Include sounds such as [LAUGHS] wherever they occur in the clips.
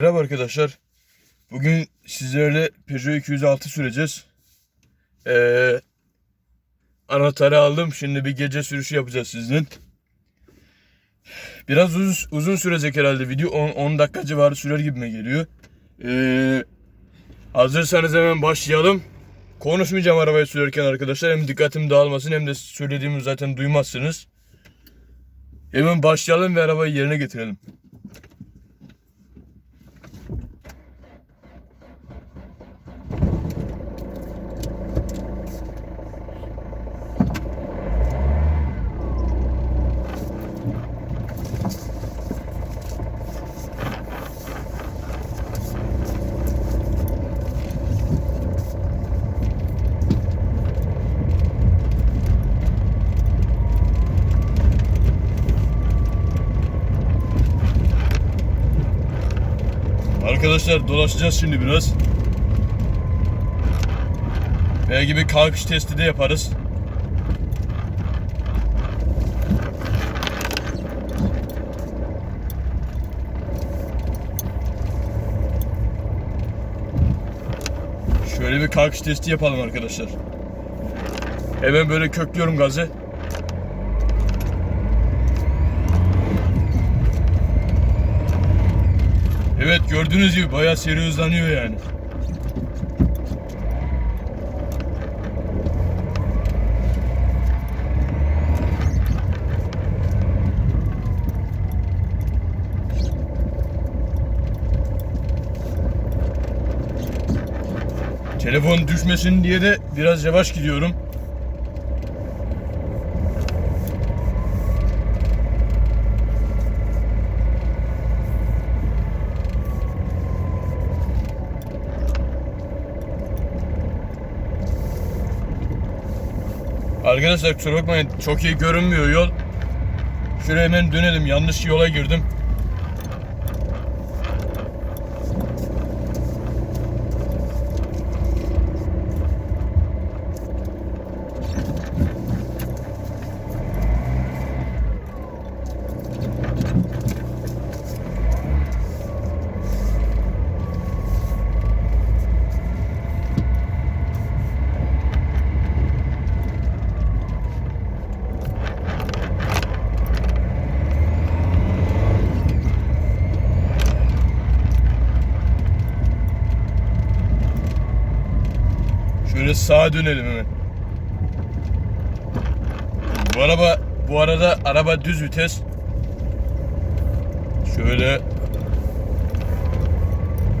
Merhaba arkadaşlar. Bugün sizlerle Peugeot 206 süreceğiz. Ee, anahtarı aldım. Şimdi bir gece sürüşü yapacağız sizden. Biraz uzun, uzun sürecek herhalde video. 10, 10 dakika civarı sürer gibime geliyor. Ee, hazırsanız hemen başlayalım. Konuşmayacağım arabayı sürerken arkadaşlar. Hem dikkatim dağılmasın hem de söylediğimi zaten duymazsınız. Hemen başlayalım ve arabayı yerine getirelim. Arkadaşlar dolaşacağız şimdi biraz. Belki bir kalkış testi de yaparız. Şöyle bir kalkış testi yapalım arkadaşlar. Hemen böyle köklüyorum gazı. Evet gördüğünüz gibi bayağı seri hızlanıyor yani. Telefon düşmesin diye de biraz yavaş gidiyorum. Arkadaşlar kusura bakmayın çok iyi görünmüyor yol. Şuraya hemen dönelim yanlış yola girdim. Şöyle sağa dönelim hemen. Bu araba bu arada araba düz vites. Şöyle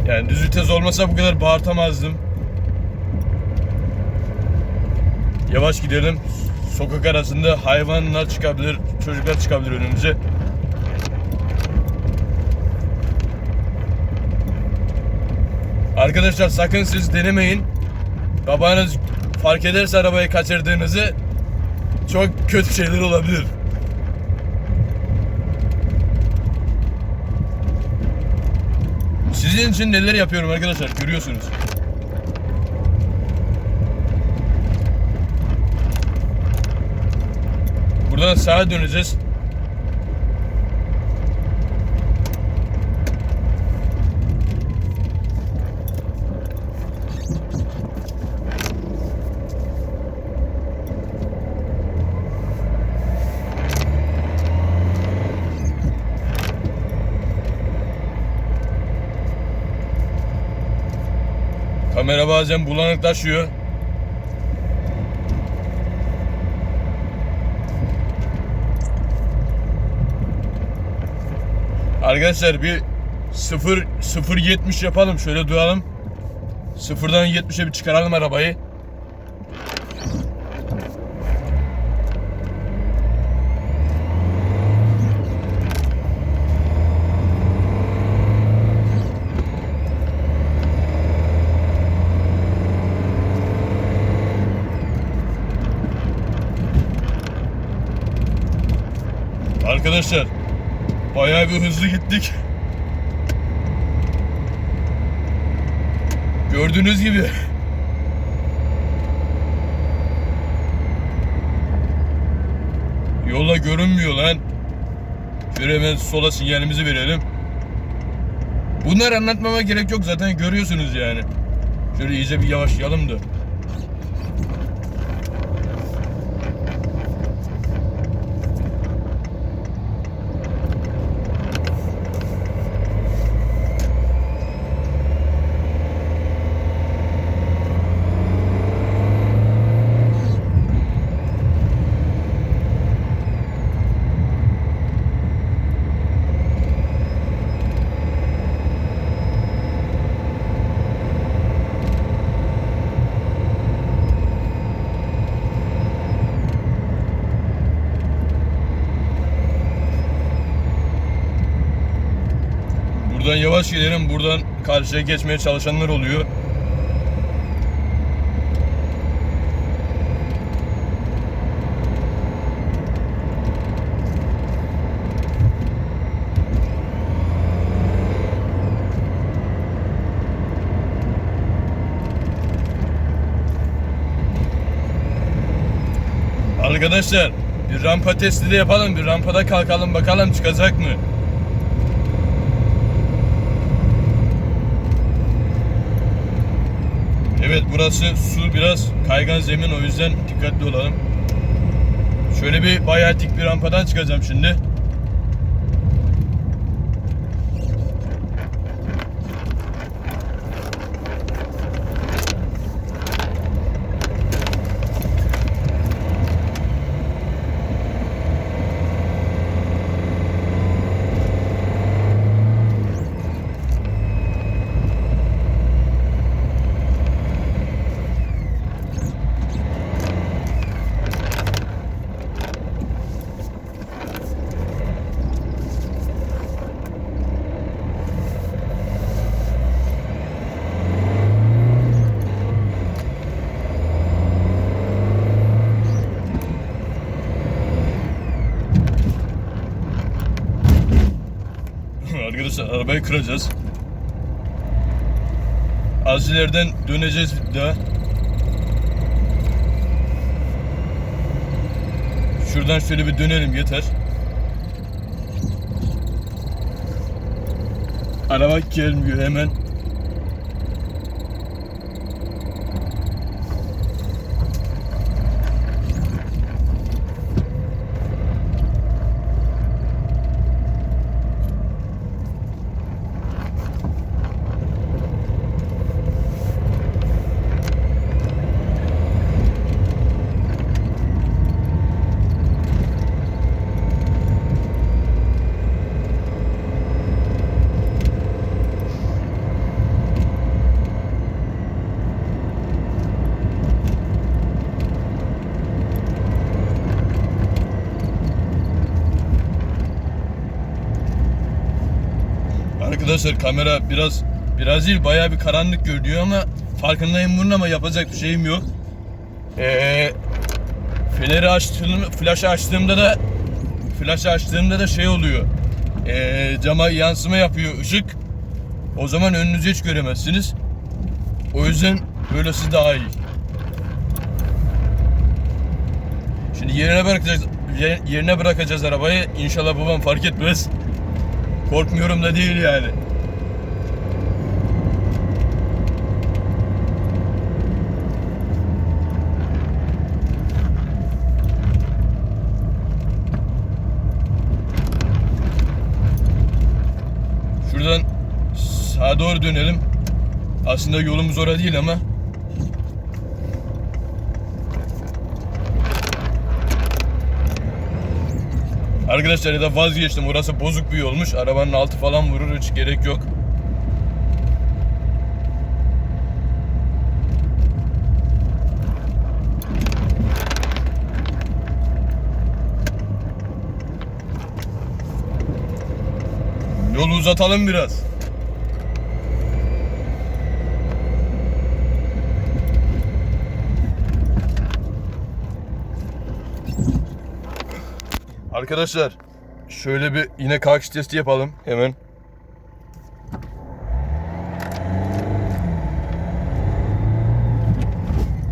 yani düz vites olmasa bu kadar bağırtamazdım. Yavaş gidelim. Sokak arasında hayvanlar çıkabilir, çocuklar çıkabilir önümüze. Arkadaşlar sakın siz denemeyin. Babanız fark ederse arabayı kaçırdığınızı çok kötü şeyler olabilir. Sizin için neler yapıyorum arkadaşlar görüyorsunuz. Buradan sağa döneceğiz. Kamera bazen bulanıklaşıyor. Arkadaşlar bir 0 0 70 yapalım. Şöyle duyalım. Sıfırdan 70'e bir çıkaralım arabayı. Arkadaşlar bayağı bir hızlı gittik. Gördüğünüz gibi. Yola görünmüyor lan. Şöyle hemen sola sinyalimizi verelim. Bunları anlatmama gerek yok zaten görüyorsunuz yani. Şöyle iyice bir yavaşlayalım da. Buradan yavaş gidelim. Buradan karşıya geçmeye çalışanlar oluyor. Arkadaşlar bir rampa testi de yapalım. Bir rampada kalkalım bakalım çıkacak mı? Evet burası su biraz kaygan zemin o yüzden dikkatli olalım. Şöyle bir bayağı dik bir rampadan çıkacağım şimdi. Arkadaşlar arabayı kıracağız. Az ileriden döneceğiz daha. Şuradan şöyle bir dönelim yeter. Araba gelmiyor hemen. Arkadaşlar kamera biraz biraz değil bayağı bir karanlık görünüyor ama farkındayım bunun ama yapacak bir şeyim yok. Ee, feneri açtığım, flaşı açtığımda da flaşı açtığımda da şey oluyor. Ee, cama yansıma yapıyor ışık. O zaman önünüzü hiç göremezsiniz. O yüzden böylesi daha iyi. Şimdi yerine bırakacağız yer- yerine bırakacağız arabayı. İnşallah babam fark etmez. Korkmuyorum da değil yani. Şuradan doğru dönelim. Aslında yolumuz orada değil ama. Arkadaşlar ya da vazgeçtim. Orası bozuk bir yolmuş. Arabanın altı falan vurur hiç gerek yok. Yolu uzatalım biraz. Arkadaşlar şöyle bir yine kalkış testi yapalım hemen.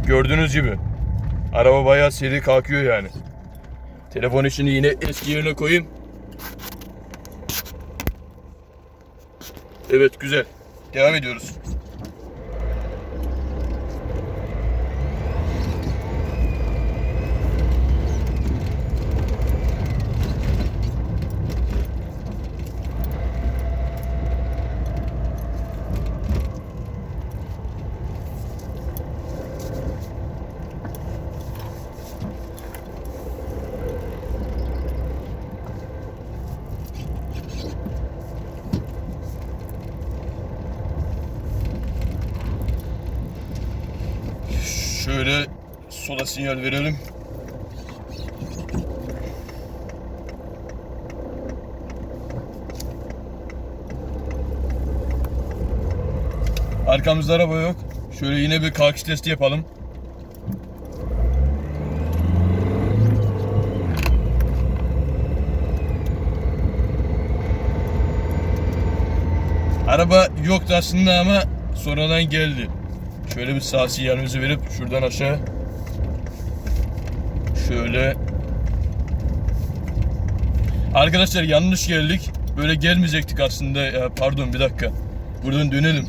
Gördüğünüz gibi araba bayağı seri kalkıyor yani. Telefon işini yine eski yerine koyayım. Evet güzel. Devam ediyoruz. Şöyle sola sinyal verelim. Arkamızda araba yok. Şöyle yine bir kalkış testi yapalım. Araba yoktu aslında ama sonradan geldi. Şöyle bir sağ sinyalimizi verip şuradan aşağı şöyle Arkadaşlar yanlış geldik. Böyle gelmeyecektik aslında. Ya, pardon bir dakika. Buradan dönelim.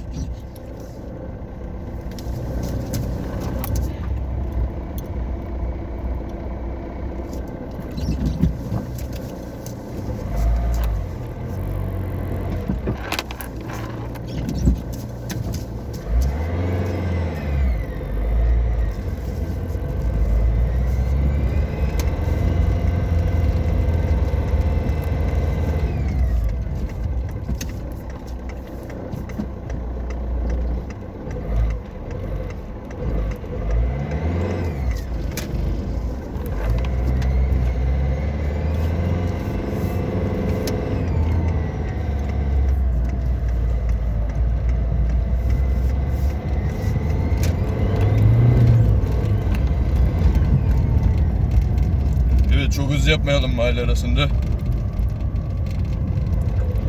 Yapmayalım mahalle arasında.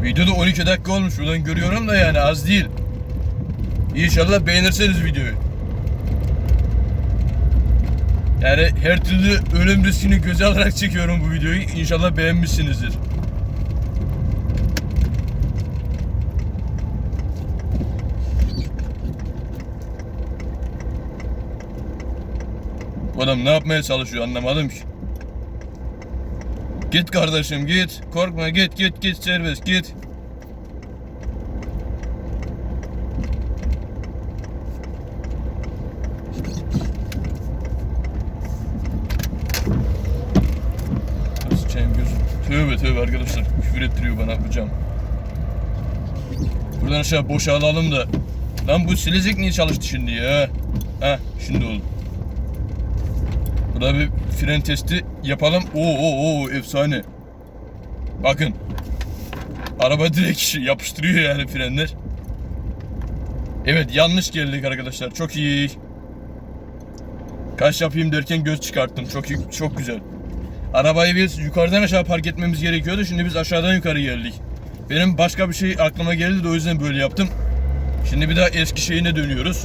Videoda 12 dakika olmuş. Buradan görüyorum da yani az değil. İnşallah beğenirseniz videoyu. Yani her türlü ölüm riskini göze alarak çekiyorum bu videoyu. İnşallah beğenmişsinizdir. Adam ne yapmaya çalışıyor anlamadım ki. Git kardeşim git. Korkma git git git serbest git. Sıçayım gözüm. Tövbe tövbe arkadaşlar. Küfür ettiriyor bana bu cam. Buradan aşağı boşa alalım da. Lan bu silecek niye çalıştı şimdi ya? Ha şimdi oldu. Burada bir fren testi yapalım. Oo oo oo efsane. Bakın. Araba direkt [LAUGHS] yapıştırıyor yani frenler. Evet yanlış geldik arkadaşlar. Çok iyi. Kaç yapayım derken göz çıkarttım. Çok iyi, çok güzel. Arabayı biz yukarıdan aşağı park etmemiz gerekiyordu. Şimdi biz aşağıdan yukarı geldik. Benim başka bir şey aklıma geldi de o yüzden böyle yaptım. Şimdi bir daha eski şeyine dönüyoruz.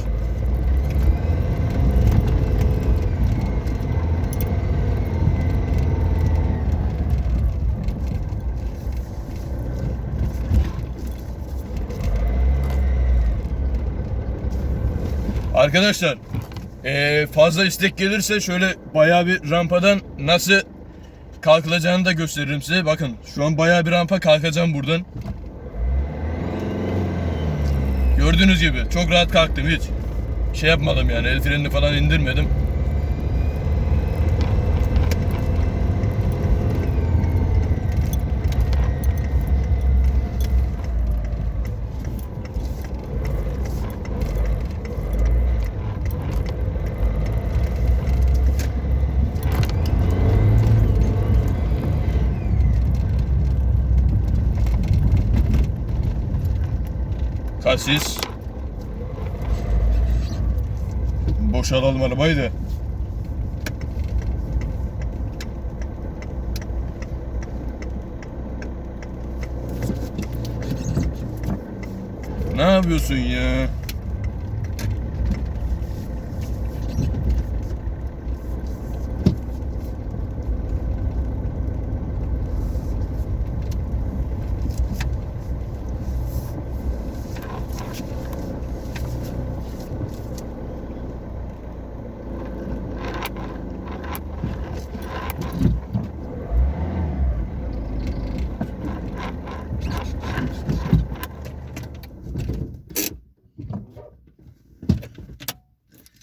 Arkadaşlar eee, fazla istek gelirse şöyle bayağı bir rampadan nasıl kalkılacağını da gösteririm size. Bakın şu an bayağı bir rampa kalkacağım buradan. Gördüğünüz gibi çok rahat kalktım hiç. Şey yapmadım yani el frenini falan indirmedim. Kasis. Boşalalım arabayı da. Ne yapıyorsun ya?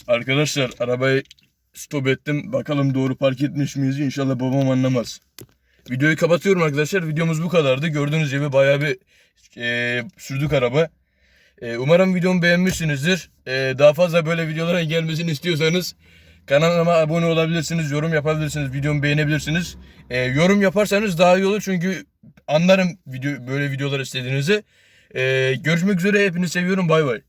Arkadaşlar arabayı stop ettim. Bakalım doğru park etmiş miyiz? İnşallah babam anlamaz. Videoyu kapatıyorum arkadaşlar. Videomuz bu kadardı. Gördüğünüz gibi bayağı bir e, sürdük araba. E, umarım videomu beğenmişsinizdir. E, daha fazla böyle videolara gelmesini istiyorsanız kanalıma abone olabilirsiniz. Yorum yapabilirsiniz. Videomu beğenebilirsiniz. E, yorum yaparsanız daha iyi olur. Çünkü anlarım video, böyle videolar istediğinizi. E, görüşmek üzere. Hepinizi seviyorum. Bay bay.